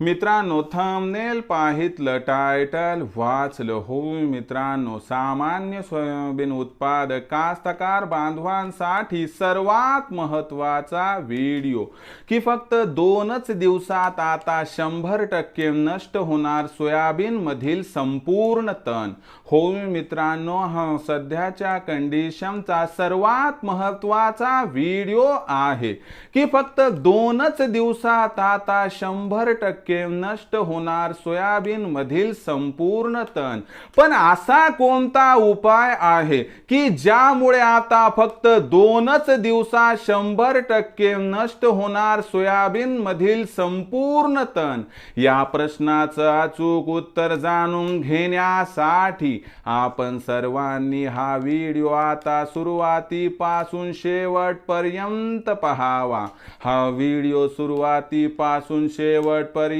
मित्रांनो thumbnail पाहितलं title वाचलं हो मित्रांनो. सामान्य सोयाबीन उत्पादक कास्तकार बांधवांसाठी सर्वात महत्त्वाचा व्हिडिओ की फक्त दोनच दिवसात आता शंभर टक्के नष्ट होणार सोयाबीन मधील संपूर्ण तण. हो मित्रांनो हा सध्याच्या कंडिशनचा सर्वात महत्त्वाचा व्हिडिओ आहे. की फक्त दोनच दिवसात आता शंभर टक्के नष्ट होणार सोयाबीन मधील संपूर्ण तण. पण असा कोणता उपाय आहे की ज्यामुळे आता फक्त दोनच दिवसात शंभर टक्के नष्ट होणार सोयाबीन मधील संपूर्ण तण? या प्रश्नाचं अचूक उत्तर जाणून घेण्यासाठी आपण सर्वांनी हा व्हिडिओ आता सुरुवातीपासून शेवटपर्यंत पहावा. हा व्हिडिओ सुरुवातीपासून शेवटपर्यंत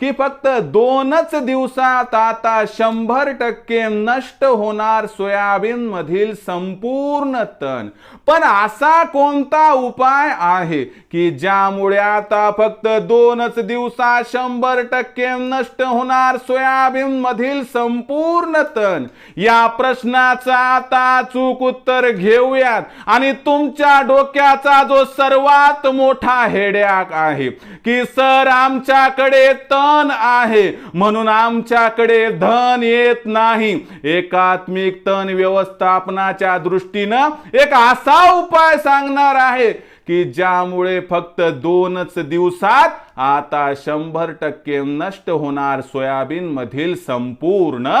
की फक्त दोनच दिवसात आता शंभर टक्के नष्ट होणार सोयाबीन मधील संपूर्ण तण. पण असा कोणता उपाय आहे की ज्यामुळे आता फक्त दोनच दिवसात शंभर टक्के नष्ट होणार सोयाबीन मधील संपूर्ण तण? या प्रश्नाचं आता चूक उत्तर घेऊयात. आणि तुमच्या डोक्याचा जो सर्वात मोठा हेड्याक आहे की सर आमच्याकडे तण आहे. म्हणून आमच्याकडे धन येत नाही. एकात्मिक तण व्यवस्थापनाच्या दृष्टीनं एक असा उपाय सांगणार आहे की ज्यामुळे फक्त दोनच दिवसात आता शंभर टक्के नष्ट होणार सोयाबीन मधील संपूर्ण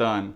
तण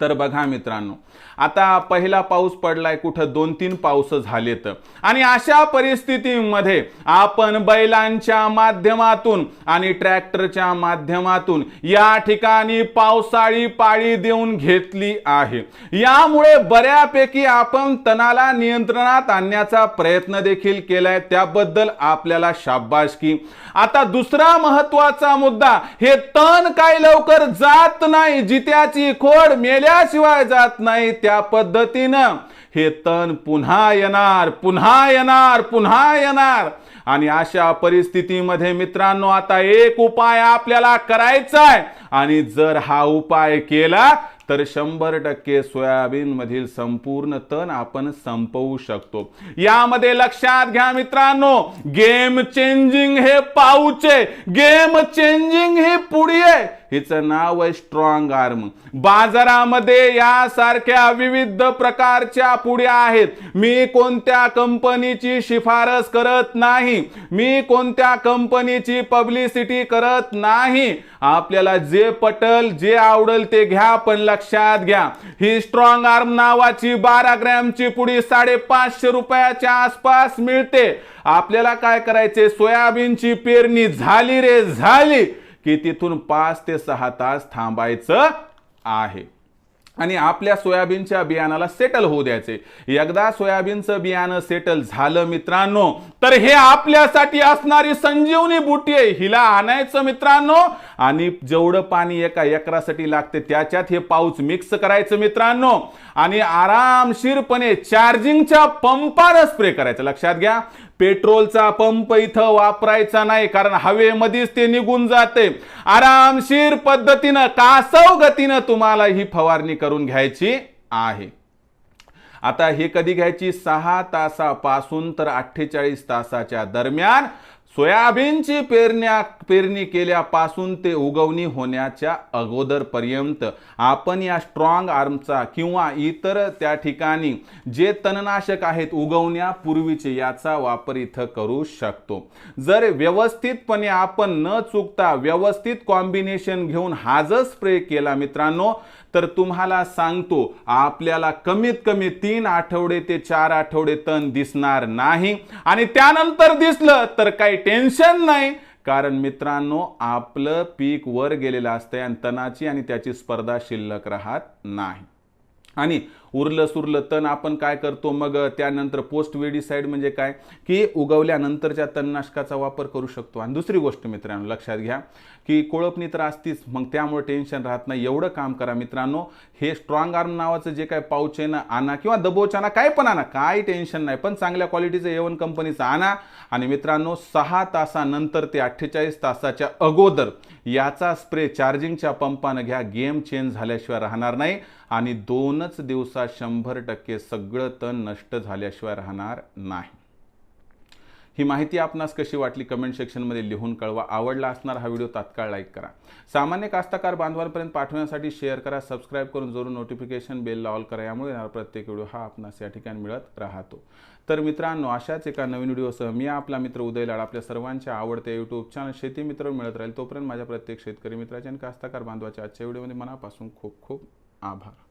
तर बघा मित्रांनो आता पहिला पाऊस पडलाय कुठं दोन तीन पाऊस झालेत. आणि अशा परिस्थितीमध्ये आपण बैलांच्या माध्यमातून आणि ट्रॅक्टरच्या माध्यमातून या ठिकाणी पावसाळी पाळी देऊन घेतली आहे. यामुळे बऱ्यापैकी आपण तणाला नियंत्रणात आणण्याचा प्रयत्न देखील केलाय. त्याबद्दल आपल्याला शाबासकी. आता दुसरा महत्त्वाचा मुद्दा हे तण काय लवकर जात नाही जित्याची खोड केल्याशिवाय जात नाही त्या पद्धतीनं. हे तण पुन्हा येणार पुन्हा येणार पुन्हा येणार. आणि अशा परिस्थितीमध्ये मित्रांनो आता एक उपाय आपल्याला करायचा आहे आणि जर हा उपाय केला तर शंभर टक्के सोयाबीन मधील संपूर्ण तण आपण संपवू शकतो. यामध्ये लक्षात घ्या मित्रांनो गेम चेंजिंग हे पाऊचे गेम चेंजिंग ही पुढी आहे हिचं नाव आहे स्ट्रॉंग आर्म बाजारामध्ये यासारख्या विविध प्रकारच्या पुड्या आहेत. मी कोणत्या कंपनीची शिफारस करत नाही? मी कोणत्या कंपनीची पब्लिसिटी करत नाही? आपल्याला जे पटल जे आवडल ते घ्या पण लक्षात घ्या. ही स्ट्रॉंग आर्म नावाची बारा ग्रॅमची पुडी साडेपाचशे रुपयाच्या आसपास मिळते. आपल्याला काय करायचे? सोयाबीनची पेरणी झाली रे झाली. की तिथून पाच ते सहा तास थांबायचं आहे. आणि आपल्या सोयाबीनच्या बियाणाला सेटल होऊ द्यायचे. एकदा सोयाबीनचं बियाणं सेटल झालं मित्रांनो तर हे आपल्यासाठी असणारी संजीवनी बुटी आहे. हिला आणायचं मित्रांनो आणि जेवढं पाणी एका एकरासाठी लागते त्याच्यात हे पाऊच मिक्स करायचं मित्रांनो. आणि आरामशीरपणे चार्जिंगच्या पंपानं स्प्रे करायचं. लक्षात घ्या पेट्रोलचा पंप इथं वापरायचा नाही कारण हवेमध्येच ते निघून जाते. आरामशीर पद्धतीनं कासव गतीनं तुम्हाला ही फवारणी करून घ्यायची आहे. आता हे कधी घ्यायची? सहा तासापासून तर अठ्ठेचाळीस तासाच्या दरम्यान सोयाबीनची पेरण्या पेरणी केल्यापासून ते उगवणी होण्याच्या अगोदरपर्यंत आपण या स्ट्रॉंग आर्मचा किंवा इतर त्या ठिकाणी जे तणनाशक आहेत उगवण्यापूर्वीचे याचा वापर इथं करू शकतो. जर व्यवस्थितपणे आपण न चुकता व्यवस्थित कॉम्बिनेशन घेऊन हा जर स्प्रे केला मित्रांनो तर तुम्हाला सांगतो आपल्याला कमीत कमी तीन आठवडे ते चार आठवडे तण दिसणार नाही. आणि त्यानंतर दिसलं तर काही टेन्शन नाही. कारण मित्रांनो आपलं पीक वर गेलेलं असतंय आणि तणाची आणि त्याची स्पर्धा शिल्लक राहत नाही. आणि उरलं सुरलं तण आपण काय करतो? मग त्यानंतर पोस्ट वेडीसाईड म्हणजे काय? की उगवल्यानंतरच्या तणनाशकाचा वापर करू शकतो. आणि दुसरी गोष्ट मित्रांनो लक्षात घ्या की कोळपणी तर असतीच मग त्यामुळे टेन्शन राहत नाही. एवढं काम करा मित्रांनो. हे स्ट्रॉंग आर्म नावाचं जे काय पाऊच आहे ना आणा किंवा दबोच आणा काय पण आणा काही टेन्शन नाही. पण चांगल्या क्वालिटीचं एवन कंपनीचं आणा. आणि मित्रांनो सहा तासानंतर ते अठ्ठेचाळीस तासाच्या अगोदर याचा स्प्रे चार्जिंगच्या पंपानं घ्या. गेम चेंज झाल्याशिवाय राहणार नाही. आणि दोन दोनच दिवसात शंभर टक्के सगळं तण नष्ट झाल्याशिवाय राहणार नाही. ही माहिती आपणास कशी वाटली कमेंट सेक्शनमध्ये लिहून कळवा. आवडला असणार हा व्हिडिओ तात्काळ लाईक करा. सामान्य कास्तकार बांधवांपर्यंत पाठवण्यासाठी शेअर करा सबस्क्राईब करून जरूर नोटिफिकेशन बेलला ऑल करा. यामुळे येणारा प्रत्येक व्हिडिओ हा आपणास या ठिकाणी मिळत राहतो. तर मित्रांनो अशाच एका नवीन व्हिडिओसह मी आपला मित्र उदय लाड आपल्या सर्वांच्या आवडत्या यूट्यूब चॅनल शेती मित्र मिळत राहील. तोपर्यंत माझ्या प्रत्येक शेतकरी मित्राच्या आणि कास्तकार बांधवाच्या आजच्या व्हिडिओमध्ये मनापासून खूप खूप आभार.